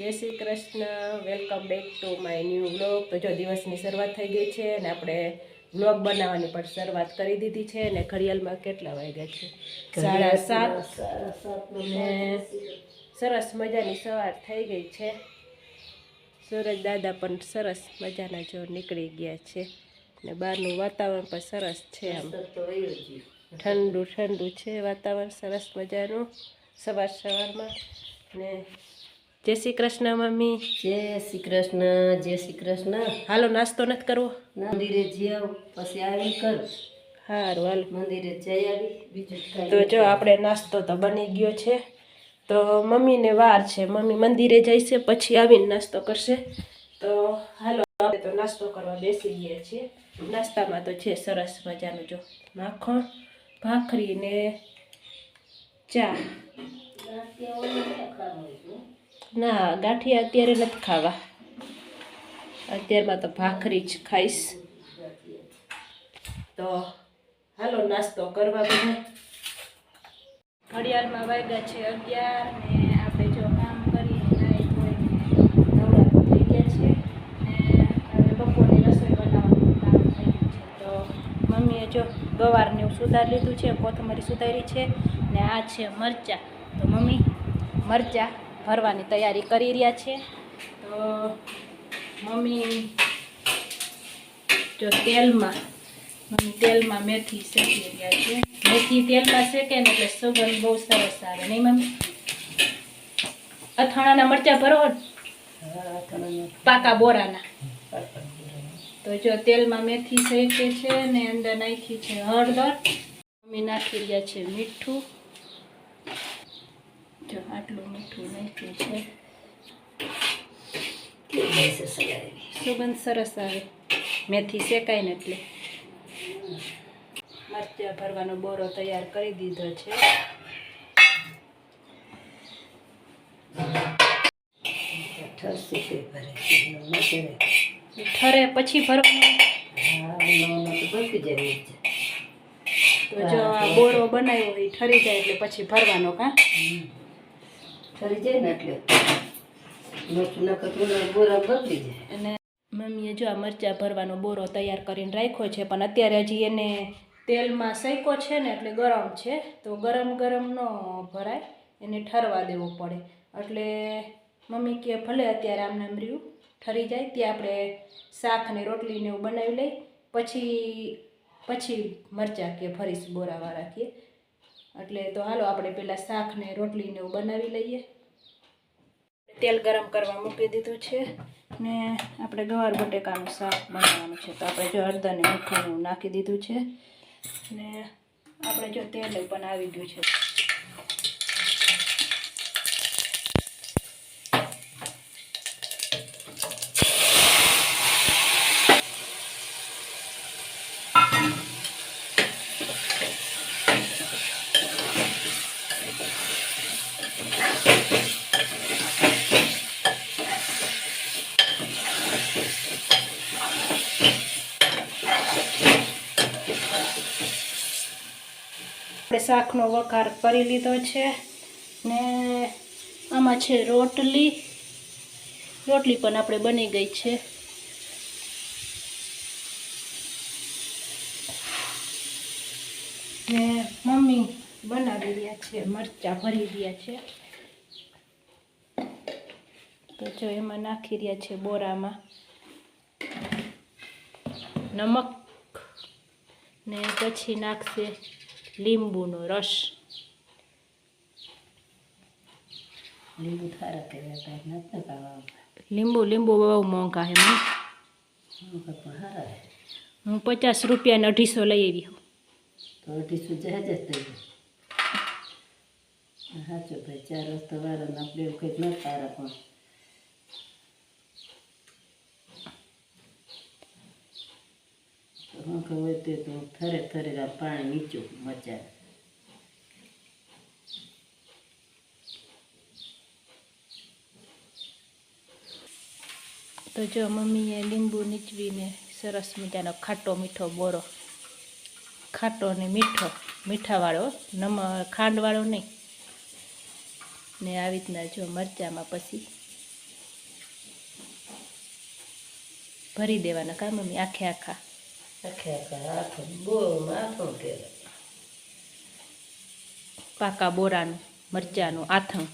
Krishna. Welcome back to my new vlog તો જો દિવસની શરૂઆત થઈ ગઈ છે અને આપણે વ્લોગ બનાવવાની પણ શરૂઆત કરી દીધી છે અને ઘડિયાળમાં કેટલા વાગ્યા છે? સાડા સાત. ને સરસ મજાની સવાર થઈ ગઈ છે. સૂરજ દાદા પણ સરસ મજાના જો નીકળી ગયા છે. ને બહારનું વાતાવરણ પણ સરસ છે આમ. ઠંડુ ઠંડુ છે વાતાવરણ સરસ મજાનું. સવાર સવારમાં. ને જય શ્રી કૃષ્ણ મમ્મી. જય શ્રી કૃષ્ણ જય શ્રી કૃષ્ણ. હાલો નાસ્તો નથી કરવો? મંદિરે જઈ આવ પછી આવી કર. સારું હાલ. મંદિરે જઈ આવી બીજું તો જો આપણે નાસ્તો તો બની ગયો છે. તો મમ્મીને વાર છે. મમ્મી મંદિરે જઈશે પછી આવીને નાસ્તો કરશે. તો હાલો આપણે તો નાસ્તો કરવા બેસી ગયા છીએ. નાસ્તામાં તો છે સરસ મજાનું. જો માખણ ભાખરી ને ચા. ના, ગાંઠિયા અત્યારે નથી ખાવા. અત્યારમાં તો ભાખરી જ ખાઈશ. તો હાલો નાસ્તો કરવા બધા. ઘડિયાળમાં વાગ્યા છે અગિયાર ને આપણે જો કામ કરીને નાઈ ધોઈને નવરા થઈ ગયા છે ને હવે બપોરની રસોઈ બનાવવાનું કામ થઈ ગયું છે. તો મમ્મીએ જો ગવારને એવું સુધારી લીધું છે, કોથમરી સુધારી છે ને આ છે મરચાં. તો મમ્મી, મરચાં ભરવાની તૈયારી કરી રહ્યા છે. તો મમ્મી જો તેલમાં મમ્મી તેલમાં મેથી શેકી રહ્યા છે. મેથી તેલમાં શેકે ને એટલે સુગંધ બહુ સરસ આવે. નહીં મમ્મી? અથાણાના મરચાં ભરો પાકા બોરાના. તો જો તેલમાં મેથી શેકે છે ને અંદર નાખી છે હળદર. મમ્મી નાખી રહ્યા છે મીઠું. આટલું મીઠું નાખ્યું છે. સુગંધ સરસ આવે. મેથી શેકાય ને એટલે. મરચા ભરવાનો બોરો તૈયાર કરી દીધો છે. ઠરે પછી ભરવાનો તો જો આ બોરો બનાવ્યો હોય ઠરી જાય એટલે પછી ભરવાનો કા? ઠરી જાય એટલે મરચું ના બોરા બગડી જાય. અને મમ્મીએ જો આ મરચાં ભરવાનો બોરો તૈયાર કરીને રાખ્યો છે, પણ અત્યારે હજી એને તેલમાં શેકો છે ને એટલે ગરમ છે, તો ગરમ ગરમ ન ભરાય, એને ઠરવા દેવો પડે. એટલે મમ્મી કે ભલે અત્યારે આમને આમ રહ્યું ઠરી જાય, ત્યાં આપણે શાક ને રોટલી ને એવું બનાવી લઈ, પછી પછી મરચાં કે ફરીશ બોરાવાળા કે. એટલે તો હાલો આપણે પહેલાં શાક ને રોટલી એવું બનાવી લઈએ. તેલ ગરમ કરવા મૂકી દીધું છે ને આપણે ગવાર બટેકાનું શાક બનાવવાનું છે. તો આપણે જો હળદર ને મીઠું નાખી દીધું છે ને આપણે જો તેલ પણ આવી ગયું છે. આપણે શાકનો વઘાર કરી લીધો છે ને આમાં છે રોટલી. રોટલી પણ આપણે બની ગઈ છે. ને મમ્મી બનાવી રહ્યા છે, મરચાં ભરી રહ્યા છે. તો જો એમાં નાખી રહ્યા છે બોરામાં. નમક ને પછી નાખશે લીંબુનો રસ. લીંબુ થારા હતા નથી ખાવા લીંબુ લીંબુ બહુ મોંઘા પણ હું પચાસ રૂપિયાને અઢીસો લઈ આવી હું તો અઢીસો જહાજ જ થઈ સાચો ભાઈ ચાર રસ્તા વાળાને આપણે એવું કંઈક ન તારા પણ. તો હું તે તો થરે થરે પાણી નીચું મચાવે તો જો મમ્મીએ લીંબુ નીચવીને સરસ મજાનો ખાટો મીઠો બોરો. ખાટો ને મીઠો, મીઠાવાળો, નમ, ખાંડવાળો નહીં. ને આવી રીતના જો મરચામાં પછી ભરી દેવાના કા મમ્મી? આખે આખા. પાકા બોરાનું મરચાનું આથણ.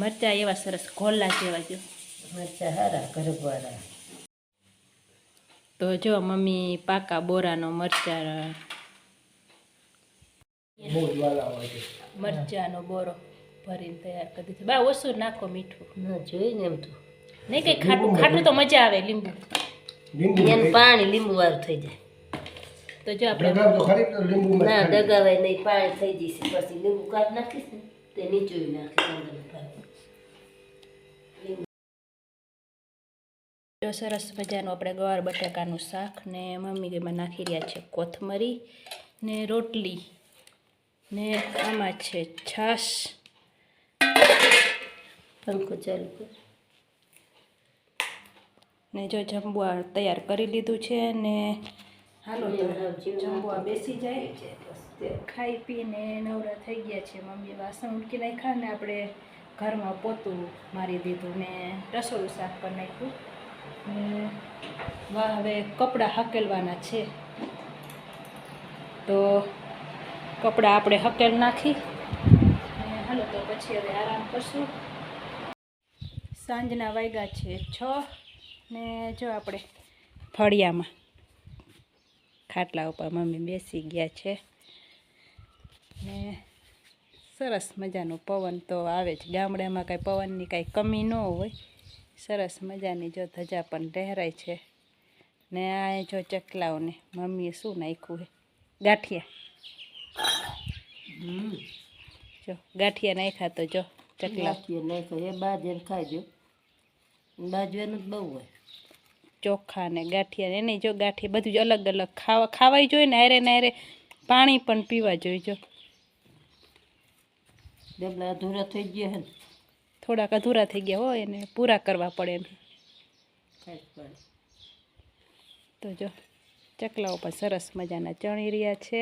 મરચા એવા સરસ ઘોલા જેવા જો મરચા હારા ગરબવાળા તો જો મમ્મી પાકા બોરાનો મરચા મરચાનો બોરો ભરીને તૈયાર કરી દીધો. બા ઓછું નાખો મીઠું. ના જોઈને એમ તો. નહીં કઈ ખાટું ખાટું તો મજા આવે લીંબુ. એનું પાણી લીંબુ વાળું થઈ જાય. તો જો આપણે ના દગાવાય નહીં પાણી થઈ જશે પછી લીંબુ કાઢ નાખીશ ને તે નીચું નાખીશ જો સરસ મજાનું આપણે ગવાર બટાકાનું શાક ને મમ્મી એમાં નાખી રહ્યા છે કોથમરી ને રોટલી ને આમાં છે છાશ. પંખો ચાલુ કર. ને જો જમવા તૈયાર કરી લીધું છે ને હાલો તો બેસી જાય. છે ખાઈ પીને નવરા થઈ ગયા છે મમ્મી વાસણ ઉટકી નાખ્યા ને આપણે ઘરમાં પોતું મારી દીધું ને રસોડું સાફ કરી નાખ્યું. ને હવે કપડાં હકેલવાના છે. તો કપડાં આપણે હકેલ નાખી. હાલો તો પછી હવે આરામ કરશું. સાંજના વાગ્યા છે છ. ને જો આપણે ફળિયામાં ખાટલા ઉપર મમ્મી બેસી ગયા છે. ને સરસ મજાનું પવન તો આવે જ. ગામડામાં કાંઈ પવનની કાંઈ કમી ન હોય. સરસ મજાની જો ધજા પણ લહેરાય છે. ને આ જો ચકલાઓને મમ્મીએ શું નાખ્યું છે ગાંઠિયા. જો ગાંઠિયા નાખ્યા તો જો ચકલા નાખ્યો એ બાજર ખાઈ દો. બાજવાનું જ બહુ હોય. ચોખા ને ગાંઠિયા એને જો ગાંઠિયા બધું જ અલગ અલગ ખાવા ખાવાય જોઈએ ને હારે ને પાણી પણ પીવા જોઈએ જો. અધૂરા થઈ ગયા હે થોડાક અધૂરા થઈ ગયા હોય એને પૂરા કરવા પડે એમ. તો જો ચકલાઓ પણ સરસ મજાના ચણી રહ્યા છે.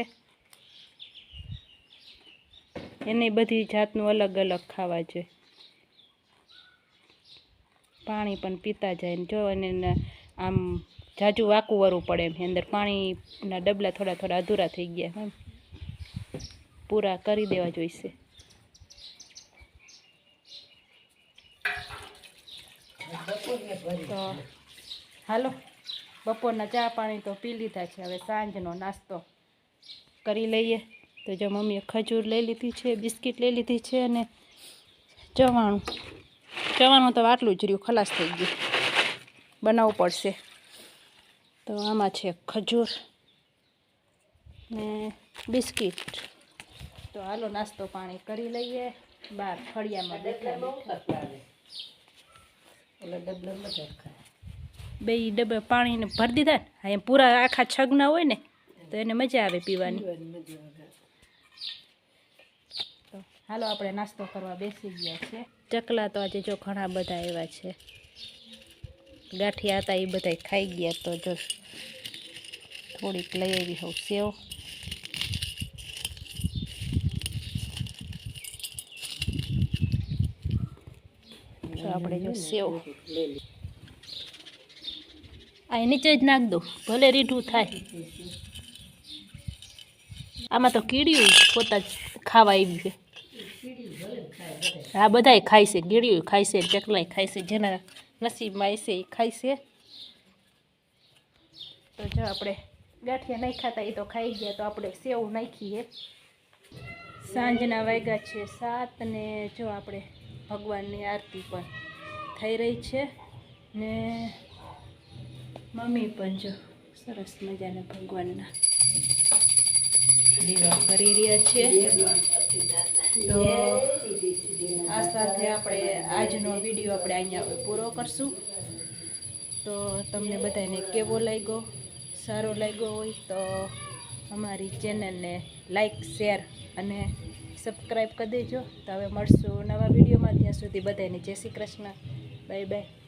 એને બધી જાતનું અલગ અલગ ખાવા જોઈએ પાણી પણ પીતા જાય ને જો એને આમ જાજુ વાકું વરવું પડે એમ. અંદર પાણીના ડબલા થોડા થોડા અધૂરા થઈ ગયા એમ પૂરા કરી દેવા જોઈશે. તો હાલો, બપોરના ચા પાણી તો પી લીધા છે. હવે સાંજનો નાસ્તો કરી લઈએ. તો જો મમ્મીએ ખજૂર લઈ લીધી છે, બિસ્કિટ લઈ લીધી છે અને ચવાણું. ચવાણું તો આટલું જ રહ્યું, ખલાસ થઈ ગયું. બનાવવું પડશે. તો આમાં છે ખજૂર ને બિસ્કિટ. તો હાલો નાસ્તો પાણી કરી લઈએ. બહાર ફળિયામાં બેઠા બેઠા ઓલા ડબલામાં જ ખાય બે ડબ્બા પાણીને ભરી દીધા ને. હા એમ પૂરા આખા છગના હોય ને તો એને મજા આવે પીવાની. તો હાલો આપણે નાસ્તો કરવા બેસી ગયા છે. ચકલા તો આજે જો ઘણા બધા એવા છે. ગાંઠિયા હતા, એ બધા ખાઈ ગયા તો જો થોડીક લઈ આવી હોઉં સેવ. આપણે જો સેવ. આ નીચે જ નાખ દો, ભલે રીઢું થાય. આમાં તો કીડીયું પોતા જ ખાવા આવી છે. આ બધાય ખાય છે ગીડિયું ખાય છે ચકલાય ખાય છે, જેના નસીબમાં હશે એ ખાઈ છે. તો જો આપણે ગાંઠિયા નહીં ખાતા એ તો ખાઈ ગયા, તો આપણે સેવ નાખીએ. સાંજના વાગ્યા છે સાત ને જો આપણે ભગવાનની આરતી પણ થઈ રહી છે. ને મમ્મી પણ જો સરસ મજાના ભગવાનના દીવા કરી રહ્યા છે. તો આ સાથે આપણે આજનો વીડિયો આપણે અહીંયા પૂરો કરશું. તો તમને બધાને કેવો લાગ્યો? સારો લાગ્યો હોય તો અમારી ચેનલને લાઈક, શેર અને સબસ્ક્રાઈબ કરી દેજો. તો હવે મળશું નવા વિડીયોમાં. ત્યાં સુધી બધાને જય શ્રી કૃષ્ણ. Bye bye.